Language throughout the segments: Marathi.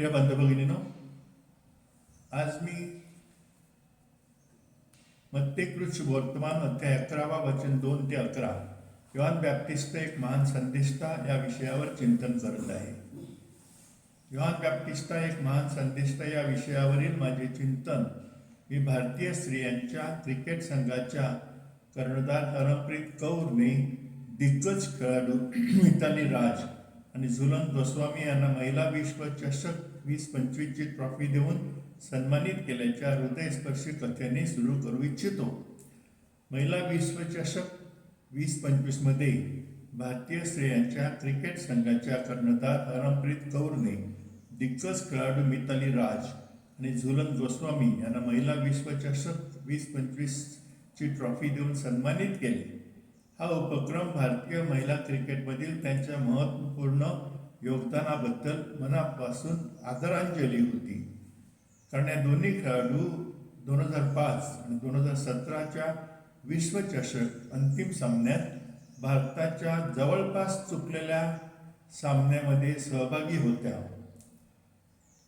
प्रिय बंधू भगिनीनो आज मी मत्तेकृष वर्तमान अध्याय अकरावा वचन दोन ते अकरा योहान बॅप्टिस्ट एक महान संदेष्टा या विषयावर चिंतन करत आहे. युवान बॅप्टिस्टा एक महान संदेष्टा या विषयावरील माझे चिंतन मी भारतीय स्त्रियांच्या क्रिकेट संघाच्या कर्णधार हरमप्रीत कौरने दिग्गज खेळाडू मिताली राज आणि झुलन गोस्वामी यांना महिला विश्वचषक वीस पंचवीसची ट्रॉफी देऊन सन्मानित केल्याच्या हृदयस्पर्शी कथेने सुरू करू इच्छितो. महिला विश्वचषक वीस पंचवीसमध्ये भारतीय स्त्रियांच्या क्रिकेट संघाच्या कर्णधार हरमप्रीत कौरने दिग्गज खेळाडू मिताली राज आणि झुलन गोस्वामी यांना महिला विश्वचषक वीस पंचवीसची ट्रॉफी देऊन सन्मानित केले. हा उपक्रम भारतीय महिला क्रिकेटमधील त्यांच्या महत्त्वपूर्ण योगदानाबद्दल मनापासून आदरांजली होती. कारण या दोन्ही खेळाडू दोन हजार पाच आणि दोन हजार सतराच्या विश्वचषक अंतिम सामन्यात भारताच्या जवळपास चुकलेल्या सामन्यामध्ये सहभागी होत्या.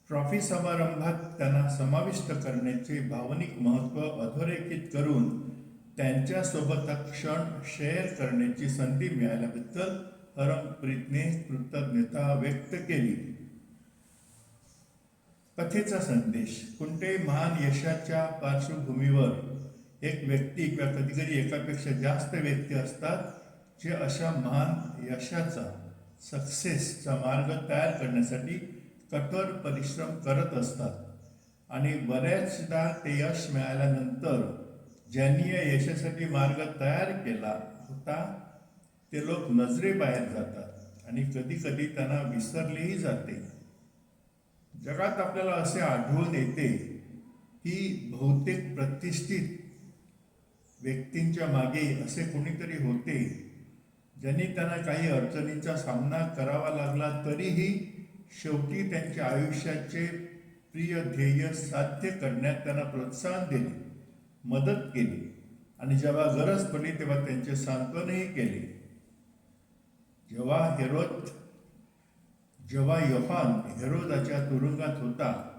ट्रॉफी समारंभात त्यांना समाविष्ट करण्याचे भावनिक महत्त्व अधोरेखित करून त्यांच्यासोबत क्षण शेअर करण्याची संधी मिळाल्याबद्दल हरमप्रीतने कृतज्ञता व्यक्त केली. कथेचा संदेश. कोणत्याही महान यशाच्या पार्श्वभूमीवर एक व्यक्ती किंवा कधीतरी एकापेक्षा जास्त व्यक्ती असतात जे अशा महान यशाचा सक्सेसचा मार्ग तयार करण्यासाठी कठोर परिश्रम करत असतात. आणि बऱ्याचदा ते यश मिळाल्यानंतर ज्यांनी या यशासाठी मार्ग तयार केला होता ते लोक नजरेबाहेर जातात आणि कधी कधी त्यांना विसरलेही जाते. जगात आपल्याला असे आढळून येते की बहुतेक प्रतिष्ठित व्यक्तींच्या मागे असे कोणीतरी होते ज्यांनी त्यांना काही अडचणींचा सामना करावा लागला तरीही शेवटी त्यांच्या आयुष्याचे प्रिय ध्येय साध्य करण्यात त्यांना प्रोत्साहन दिले मदत केली आणि जेव्हा गरज पडली तेव्हा त्यांचे सांत्वनही केले. जेव्हा हेरोद जेव्हा योहान हेरोदाच्या तुरुंगात होता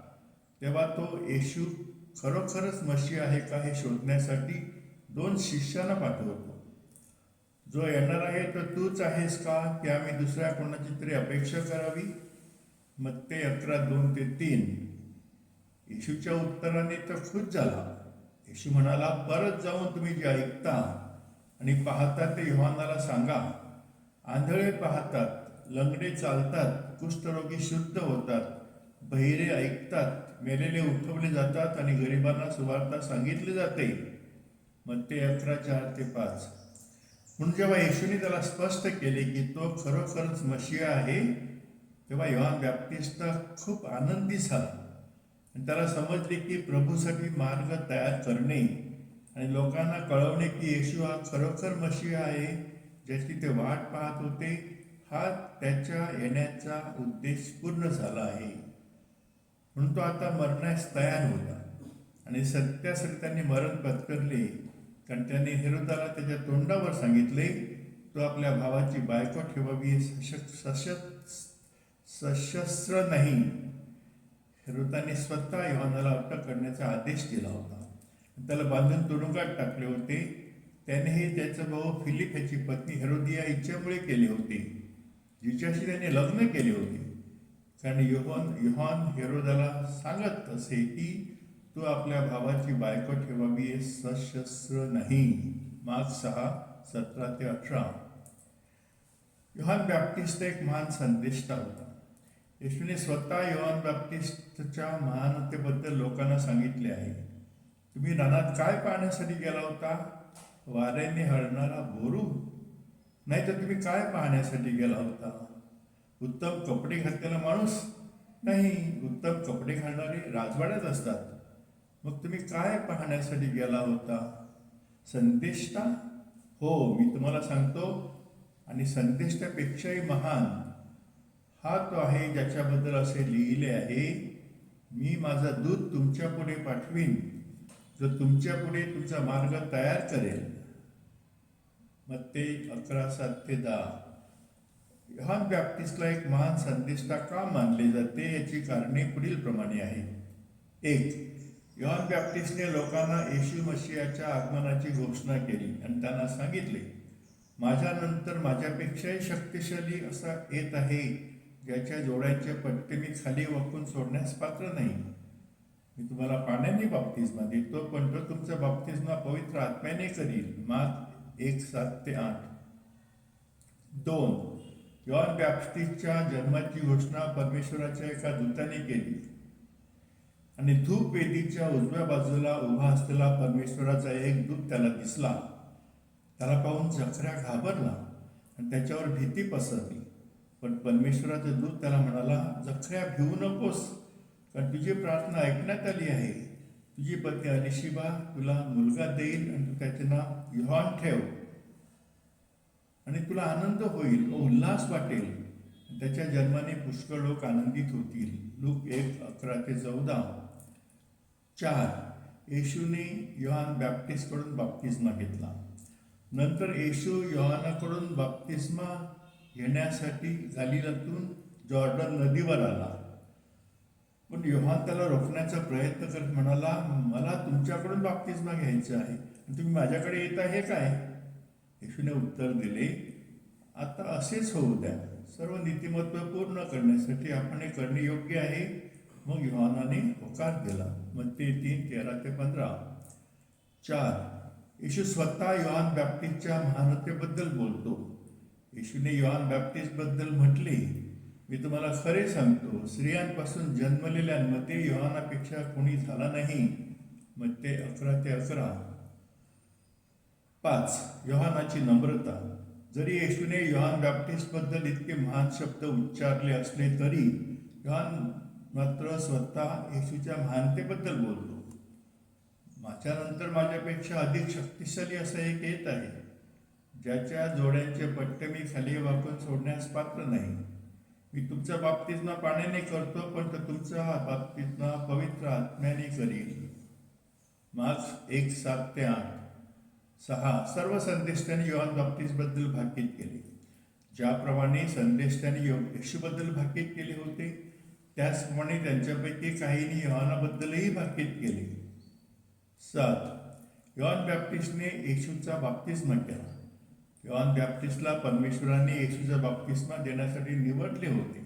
तेव्हा तो येशू खरोखरच मशी आहे का हे शोधण्यासाठी दोन शिष्यांना पाठवतो जो येणार आहे तर तूच आहेस का? की आम्ही दुसऱ्या कोणाची तरी अपेक्षा करावी? मग ते अकरा दोन ते तीन. येशूच्या उत्तराने तर खुश झाला. येशू म्हणाला परत जाऊन तुम्ही जे ऐकता आणि पाहता ते योहानाला सांगा. आंधळे पाहतात लंगडे चालतात कुष्ठरोगी शुद्ध होतात बहिरे ऐकतात मेलेले उठवले जातात आणि गरिबांना सुवार्ता सांगितली जाते. मग ते अकरा चार ते पाच. म्हणून जेव्हा येशूने त्याला स्पष्ट केले की तो खरोखरच मशिया आहे तेव्हा योहान व्याप्तिस्त खूप आनंदी झाला. आणि त्याला समजले की प्रभूसाठी मार्ग तयार करणे आणि लोकांना कळवणे की येशू हा खरोखर मशिया आहे ज्याची ते वाट पाहत होते हा त्याच्या येण्याचा उद्देश पूर्ण झाला आहे. म्हणून तो आता मरण्यास तयार होता. आणि सत्यासाठी त्यांनी मरण पत्करले. कारण त्यांनी हिरोदाला त्याच्या तोंडावर सांगितले तो आपल्या भावाची बायको ठेवावी हे सशस् सशस्त्र नाही. हिरोदाने स्वतः योहानाला अटक करण्याचा आदेश दिला होता. त्याला बांधून तुरुंगात टाकले होते. त्याने हे त्याचा भाऊ फिलिप याची पत्नी हेरोदिया इच्छेमुळे केले होते. जिच्याशी त्याने लग्न केले होते. कारण योहन योहान हेरोदाला सांगत असे की तू आपल्या भावाची बायको ठेवावी हे सशस्त्र नाही. माग सहा सतरा ते अठरा. योहान बॅप्टिस्ट एक महान संदेष्टा होता. येशूने स्वतः योहान बॅप्टिस्टच्या महानतेबद्दल लोकांना सांगितले आहे. तुम्ही रानात काय पाहण्यासाठी गेला होता? वाऱ्याने हळणारा बोरू. नाहीतर तुम्ही काय पाहण्यासाठी गेला होता? उत्तम कपडे घातलेला माणूस? नाही उत्तम कपडे घालणारे राजवाड्यात असतात. मग तुम्ही काय पाहण्यासाठी गेला होता? संदेष्टा? हो मी तुम्हाला सांगतो. आणि संदेष्टापेक्षाही महान. हा तो आहे ज्याच्याबद्दल असे लिहिले आहे मी माझा दूध तुमच्यापुढे पाठवीन. जो तुमच्यापुढे तुमचा मार्ग तयार करेल. मग ते अकरा सात ते दहा योहान बॅप्टिस्टला एक महान संदेष्टा का मानले जाते याची कारणे पुढील प्रमाणे आहेत एक योहान बॅप्टिस्टने लोकांना येशू मशियाच्या आगमनाची घोषणा केली आणि त्यांना सांगितले माझ्यानंतर माझ्यापेक्षाही शक्तिशाली असा येत आहे ज्याच्या जोड्यांचे पट्टे मी खाली वाकून सोडण्यास पात्र नाही. मी तुम्हाला पाण्याने बाप्तिस्मा देतो पण तो तुमचं बाप्तिस्मा पवित्र आत्म्याने करील. मात एक सात ते आठ. दोन. जॉन बॅप्टिस्टच्या जन्माची घोषणा परमेश्वराच्या एका दूताने केली. आणि धूप वेदीच्या उजव्या बाजूला उभा असलेला परमेश्वराचा एक दूत त्याला दिसला. त्याला पाहून जखऱ्या घाबरला आणि त्याच्यावर भीती पसरली. पण परमेश्वराचा दूत त्याला म्हणाला जखऱ्या भिवू नकोस कारण तुझी प्रार्थना ऐकण्यात आली आहे. तुझी पत्नी अलिशिबा तुला मुलगा देईल आणि तू त्याचे नाव युहान ठेव. आणि तुला आनंद होईल व उल्हास वाटेल. त्याच्या जन्माने पुष्कळ लोक आनंदित होतील. लोक एक अकरा ते चौदा. चार येशूने योहान बॅप्टिस्टकडून बाप्तिस्मा घेतला. नंतर येशू योहानाकडून बाप्तिस्मा घेण्यासाठी गालिलातून जॉर्डन नदीवर आला. पण योहान त्याला रोखण्याचा प्रयत्न करत म्हणाला मला तुमच्याकडून बाप्तिस्मा घ्यायचा आहे. तुम्ही माझ्याकडे येत आहे काय? येशूने उत्तर दिले आता असेच होऊ द्या. सर्व नीतिमत्व पूर्ण करण्यासाठी आपण हे करणे योग्य आहे. मग योहानाने होकार दिला. मग ते तीन तेरा ते पंधरा. चार. येशू स्वतः योहान बॅप्टिस्टच्या महानतेबद्दल बोलतो. येशूने योहान बॅप्टिस्टबद्दल म्हटलं मी तुम्हाला खरे सांगतो स्त्रियांपासून जन्मलेल्यांमध्ये योहानापेक्षा कोणी झाला नाही मग ते अकरा ते अकरा पाच योहानाची नम्रता. जरी येशूने योहान बॅप्टिस्टबद्दल इतके महान शब्द उच्चारले असले तरी योहान मात्र स्वतः येशूच्या महानतेबद्दल बोलतो. माझ्यानंतर माझ्यापेक्षा अधिक शक्तिशाली असं एक येत आहे ज्याच्या जोड्यांचे पट्टे मी खाली वाकून सोडण्यास पात्र नाही. मी तुमच्या बाप्तिस्मा पाण्याने करतो पण तो तुमच्या बाप्तिस्मा पवित्र आत्म्याने करील मार्क्स एक सात ते आठ. सहा. सर्व संदेष्टांनी योहान बाप्तिस्टबद्दल भाकीत केले. ज्याप्रमाणे संदेष्टांनी यो येशूबद्दल भाकीत केले होते त्याचप्रमाणे त्यांच्यापैकी काहींनी योहानाबद्दलही भाकीत केले. सात. योहान बॅप्टिस्टने येशूचा बाप्तिस्मा केला. योहान बॅप्टिस्टला परमेश्वराने येशूचा बाप्तिस्मा देण्यासाठी निवडले होते.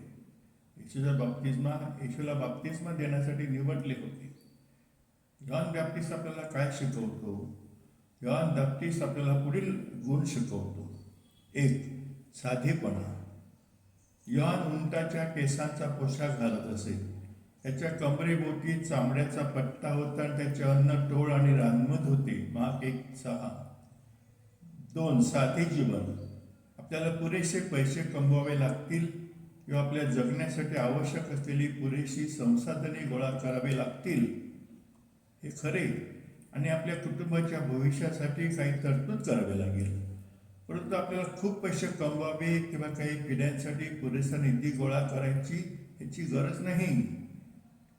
येशूचा बाप्तिस्मा येशूला बाप्तिस्मा देण्यासाठी निवडले होते. योहान बॅप्टिस्ट आपल्याला काय शिकवतो? योहान बॅप्टिस्ट आपल्याला पुढील गुण शिकवतो. एक साधेपणा. योहान उंटाच्या केसांचा पोशाख घालत असे. त्याच्या कमरेभोवती चामड्याचा पट्टा होता आणि त्याचे अन्न टोळ आणि रानमत होते. माग एक सहा. दोन साधे जीवन. आपल्याला पुरेसे पैसे कमवावे लागतील किंवा आपल्या जगण्यासाठी आवश्यक असलेली पुरेशी संसाधने गोळा करावी लागतील हे खरे. आणि आपल्या कुटुंबाच्या भविष्यासाठी काही तरतूद करावी लागेल. परंतु आपल्याला खूप पैसे कमवावे किंवा काही पिढ्यांसाठी पुरेसा निधी गोळा करायची याची गरज नाही.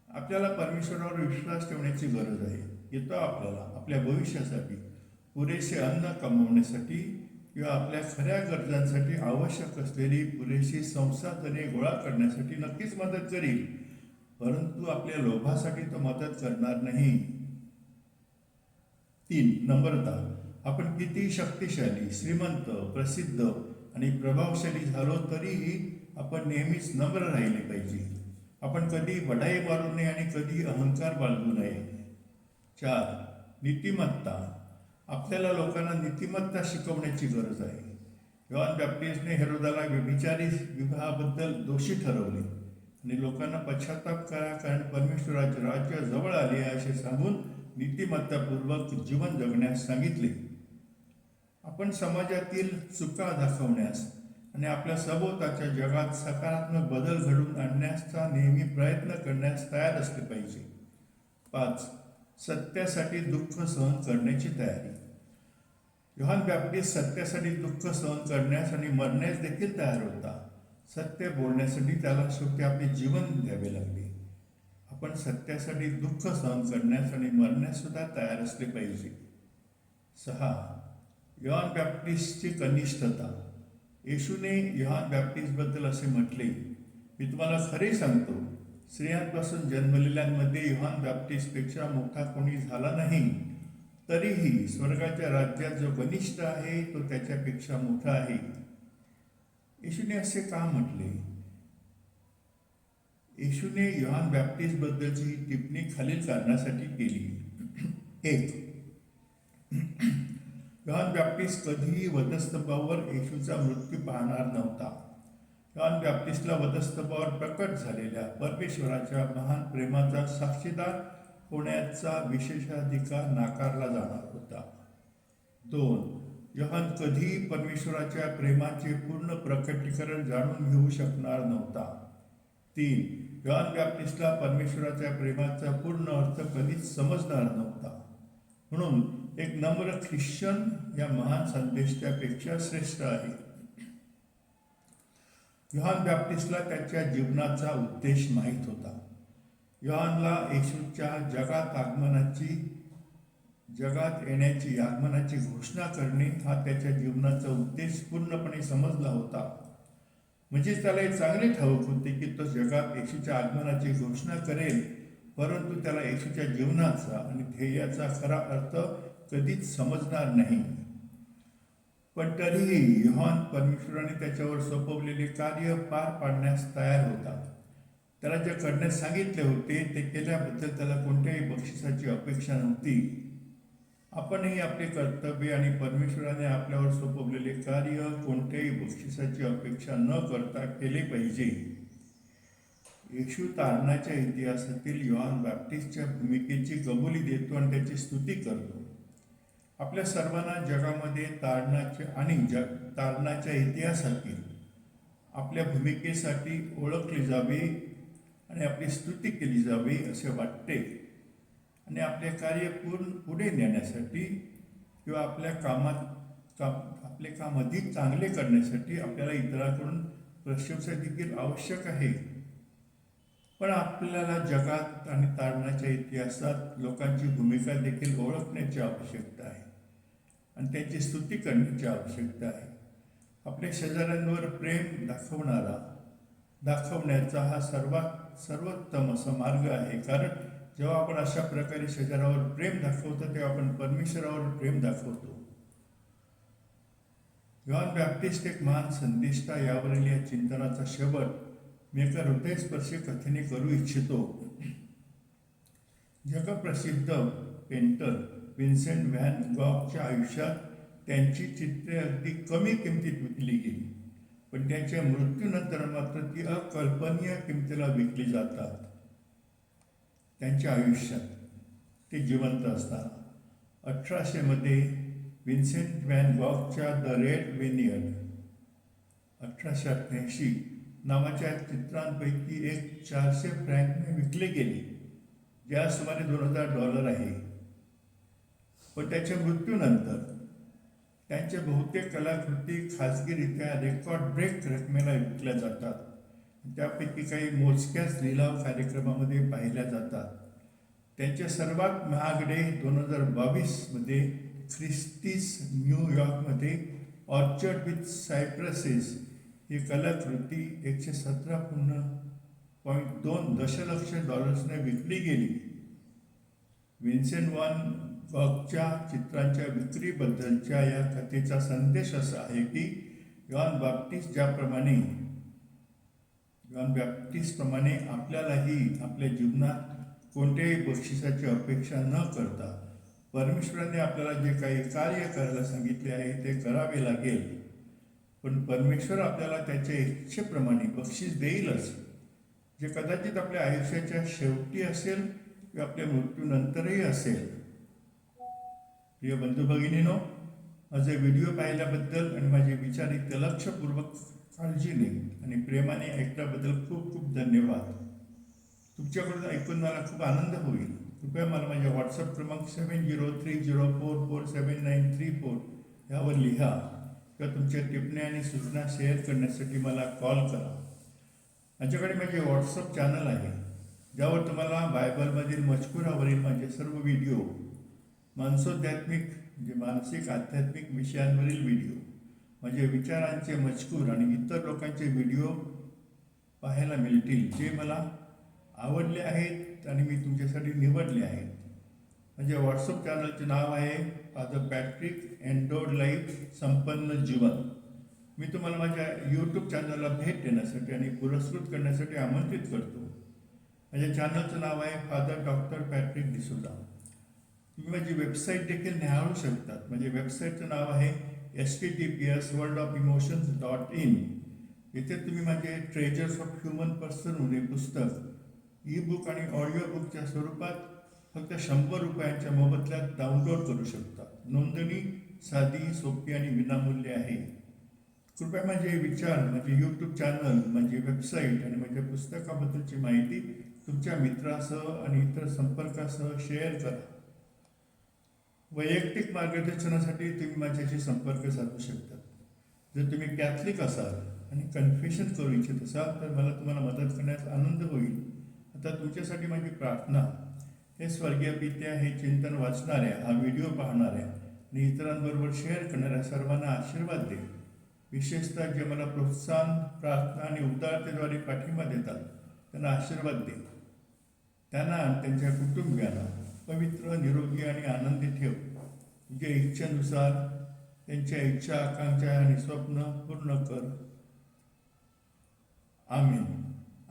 आपल्याला परमेश्वरावर विश्वास ठेवण्याची गरज आहे. येतो आपल्याला आपल्या भविष्यासाठी. पुरेसे अन्न कमवण्यासाठी किंवा आपल्या खऱ्या गरजांसाठी आवश्यक असलेली पुरेशी संसाधने गोळा करण्यासाठी नक्कीच मदत करील. परंतु आपल्या लोभासाठी तो मदत करणार नाही. तीन नम्रता. आपण किती शक्तिशाली श्रीमंत प्रसिद्ध आणि प्रभावशाली झालो तरीही आपण नेहमीच नम्र राहिले पाहिजे. आपण कधी बढाई मारू नये आणि कधी अहंकार बाळगू नये. चार नीतिमत्ता. आपल्याला लोकांना नीतिमत्ता शिकवण्याची गरज आहे. जॉन बॅप्टिस्टने हेरोदाला व्यभिचारी विवाहाबद्दल दोषी ठरवले आणि लोकांना पश्चाताप करा कारण परमेश्वराचे राज्य जवळ आले असे सांगून नीतिमत्तापूर्वक जीवन जगण्यास सांगितले. आपण समाजातील चुका दाखवण्यास आणि आपल्या सभोवताच्या जगात सकारात्मक बदल घडवून आणण्याचा नेहमी प्रयत्न करण्यास तयार असले पाहिजे. पाच सत्यासाठी दुःख सहन करण्याची तयारी. योहान बॅप्टिस्ट सत्यासाठी दुःख सहन करण्यास आणि मरण्यास देखील तयार होता. सत्य बोलण्यासाठी त्याला शेवटी आपले जीवन द्यावे लागले. आपण सत्यासाठी दुःख सहन करण्यास आणि मरण्यास सुद्धा तयार असले पाहिजे. सहा. योहान बॅप्टिस्टची कनिष्ठता. येशूने योहान बॅप्टिस्टबद्दल असे म्हटले मी तुम्हाला खरे सांगतो स्त्रियांपासून जन्मलेल्यांमध्ये योहान बॅप्टिस्टपेक्षा मोठा कोणी झाला नाही. तरीही स्वर्गाच्या राज्यात जो कनिष्ठ आहे तो त्याच्यापेक्षा मोठा आहे. येशूने असे का म्हटले? येशूने योहान बॅप्टिस्ट बद्दलची ही टिप्पणी खालील कारणासाठी केली. एक योहान बॅप्टिस्ट कधीही वधस्तंभावर येशूचा मृत्यू पाहणार नव्हता. योहान बॅप्टिस्टला वधस्तंभावर प्रकट झालेल्या परमेश्वराच्या महान प्रेमाचा साक्षीदार होण्याचा विशेषाधिकार नाकारला जाणार होता. दोन योहान कधीही परमेश्वराच्या प्रेमाचे पूर्ण प्रकटीकरण जाणून घेऊ शकणार नव्हता. तीन योहान बॅप्टिस्टला परमेश्वराच्या प्रेमाचा पूर्ण अर्थ कधीच समजणार नव्हता. म्हणून एक नम्र ख्रिश्चन या महान संदेशापेक्षा श्रेष्ठ आहे. योहान बॅप्टिस्टला त्याच्या जीवनाचा उद्देश माहीत होता. योहानला येशूच्या जगात आगमनाची जगात येण्याची आगमनाची घोषणा करणे हा त्याच्या जीवनाचा उद्देश पूर्णपणे समजला होता. म्हणजे त्याला हे चांगले ठाऊक होते की तो जगात येशूच्या आगमनाची घोषणा करेल परंतु त्याला येशूच्या जीवनाचा आणि ध्येयाचा खरा अर्थ कधीच समजणार नाही. पण तरीही योहान परमेश्वराने त्याच्यावर सोपवलेले कार्य पार पाडण्यास तयार होता. त्याला जे करण्यास सांगितले होते ते केल्याबद्दल त्याला कोणत्याही बक्षिसाची अपेक्षा नव्हती. आपणही आपले कर्तव्य आणि परमेश्वराने आपल्यावर सोपवलेले कार्य कोणत्याही बक्षिसाची अपेक्षा न करता केले पाहिजे. येशू तारणाच्या इतिहासातील युहान बॅप्टिस्टच्या भूमिकेची कबुली देतो आणि त्याची स्तुती करतो. आपल्या सर्वांना जगामध्ये तारणाचे आणि जग तारणाच्या इतिहासातील आपल्या भूमिकेसाठी ओळखले जावे आणि आपली स्तुती केली जावी असे वाटते. आणि आपले कार्य पूर्ण पुढे नेण्यासाठी किंवा आपल्या कामात काम आपले काम अधिक चांगले करण्यासाठी आपल्याला इतरांकडून प्रशंसा देखील आवश्यक आहे. पण आपल्याला जगात आणि तारणाच्या इतिहासात लोकांची भूमिका देखील ओळखण्याची आवश्यकता आहे. आणि त्यांची स्तुती करण्याची आवश्यकता आहे. आपल्या शेजाऱ्यांवर प्रेम दाखवणारा दाखवण्याचा हा सर्वात सर्वोत्तम असा मार्ग आहे. कारण जेव्हा आपण अशा प्रकारे शेजारावर प्रेम दाखवतो तेव्हा आपण परमेश्वरावर प्रेम दाखवतो. जॉन बॅप्टिस्ट एक महान संदेष्टा यावरील या चिंतनाचा शेवट मी एका हृदयस्पर्शी कथेने करू इच्छितो. जगप्रसिद्ध पेंटर विन्सेंट व्हॅन गॉगच्या आयुष्यात त्यांची चित्रे अगदी कमी किमतीत विकली गेली. पण त्यांच्या मृत्यूनंतर मात्र ती अकल्पनीय किमतीला विकली जातात. त्यांच्या आयुष्यात ते जिवंत असतात. अठराशेमध्ये विन्सेंट व्हॅन गॉकच्या द रेड वेनियन अठराशे अठ्ठ्याऐंशी नावाच्या चित्रांपैकी एक चारशे फ्रँकने विकले गेले ज्या सुमारे दोन हजार डॉलर आहे. पण त्याच्या मृत्यूनंतर त्यांच्या बहुतेक कलाकृती खाजगीरित्या रेकॉर्ड ब्रेक रकमेला विकल्या जातात. त्यापैकी काही मोजक्याच लिलाव कार्यक्रमामध्ये पाहिल्या जातात. त्यांचे सर्वात महागडे दोन हजार बावीसमध्ये ख्रिस्तीस न्यूयॉर्कमध्ये ऑर्चर्ड विथ सायप्रसेस ही कलाकृती एकशे सतरा पूर्ण पॉईंट दोन दशलक्ष डॉलर्सने विकली गेली. विन्सेंट वन गॉगच्या चित्रांच्या विक्रीबद्दलच्या या कथेचा संदेश असा आहे की जॉन बाप्टिस्ट ज्याप्रमाणे जॉन बॅप्टिस्टप्रमाणे आपल्यालाही आपल्या जीवनात कोणत्याही बक्षिसाची अपेक्षा न करता परमेश्वराने आपल्याला जे काही कार्य करायला सांगितले आहे ते करावे लागेल. पण परमेश्वर आपल्याला त्याच्या इच्छेप्रमाणे बक्षीस देईलच. जे कदाचित आपल्या आयुष्याच्या शेवटी असेल किंवा आपल्या मृत्यूनंतरही असेल. प्रिय बंधू भगिनीनो माझे व्हिडिओ पाहिल्याबद्दल आणि माझे विचार एक लक्षपूर्वक काळजीने आणि प्रेमाने ऐकल्याबद्दल खूप खूप धन्यवाद. तुमच्याकडून ऐकून मला खूप आनंद होईल. कृपया मला माझ्या व्हॉट्सअप क्रमांक seven zero three zero four four seven nine three four यावर लिहा किंवा तुमच्या टिप्पण्या आणि सूचना शेअर करण्यासाठी मला कॉल करा. माझ्याकडे माझे व्हॉट्सअप चॅनल आहे. ज्यावर तुम्हाला बायबलमधील मजकुरावरील माझे सर्व व्हिडिओ मानसोध्यात्मिक म्हणजे मानसिक आध्यात्मिक विषयांवरील व्हिडिओ. म्हणजे विचारांचे मजकूर आणि इतर लोकांचे व्हिडिओ पाहायला मिळतील जे मला आवडले आहेत आणि मी तुमच्यासाठी निवडले आहेत. म्हणजे व्हॉट्सअप चॅनलचे नाव आहे फादर पॅट्रिक अँडोड लाईफ संपन्न जीवन. मी तुम्हाला माझ्या यूट्यूब चॅनलला भेट देण्यासाठी आणि पुरस्कृत करण्यासाठी आमंत्रित करतो. माझ्या चॅनलचं नाव आहे फादर डॉक्टर पॅट्रिक डिसोजा. तुम्ही माझी वेबसाईट देखील निहाळू शकतात. म्हणजे वेबसाईटचं नाव आहे S T T P S world of emotions dot in इथे तुम्ही माझे ट्रेजर्स ऑफ ह्युमन पर्सन हे पुस्तक ई बुक आणि ऑडिओ बुकच्या स्वरूपात फक्त शंभर रुपयांच्या मोबदल्यात डाउनलोड करू शकता. नोंदणी साधी सोपी आणि विनामूल्य आहे. कृपया माझे विचार माझे यूट्यूब चॅनल माझी वेबसाईट आणि माझ्या पुस्तकाबद्दलची माहिती तुमच्या मित्रासह आणि इतर संपर्कासह शेअर करा. वैयक्तिक मार्गदर्शनासाठी तुम्ही माझ्याशी संपर्क साधू शकता. जर तुम्ही कॅथलिक असाल आणि कन्फेशन करू इच्छित असाल तर मला तुम्हाला मदत करण्यास आनंद होईल. आता तुमच्यासाठी माझी प्रार्थना. हे स्वर्गीय पित्या हे चिंतन वाचणाऱ्या हा व्हिडिओ पाहणाऱ्या आणि इतरांबरोबर शेअर करणाऱ्या सर्वांना आशीर्वाद दे. विशेषतः जे मला प्रोत्साहन प्रार्थना आणि उदारतेद्वारे पाठिंबा देतात त्यांना आशीर्वाद दे. त्यांना आणि त्यांच्या कुटुंबियांना पवित्र निरोगी आणि आनंदी ठेव. तुझ्या इच्छेनुसार त्यांच्या इच्छा आकांक्षा आणि स्वप्न पूर्ण कर. आम्ही